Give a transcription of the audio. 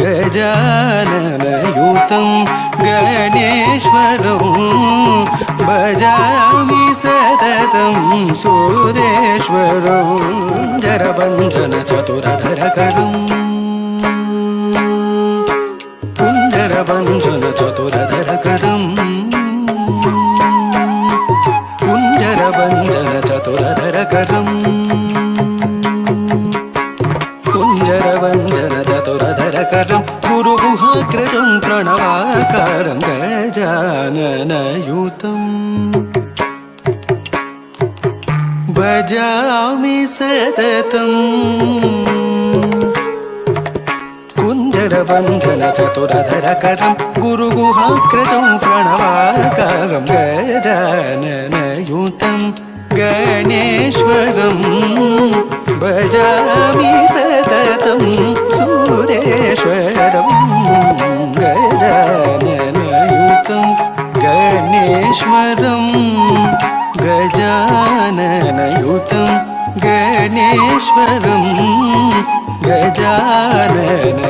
गजाननयुतं गणेश्वरं भजामि सततं सुरेश्वरं जरबञ्जन चतुरधरकरम् कुञ्जरबञ्जन चतुरधरकरम् कुञ्जरबञ्जन चतुरधरकरम् कुञ्जरवञ्जन गुरुगुहाग्रजं प्रणवाकारं गजाननयुतम् भजामि सततम् कुञ्जरबन्धन चतुरधरकरं गुरुगुहाग्रजं प्रणवाकारं गजाननयुतं। गणेश्वरं भजामि सततं സുരേശ്വരം ഗജാനനയുതം ഗണേശ്വരം ഗജാനനയുതം ഗണേശ്വരം ഗജാനന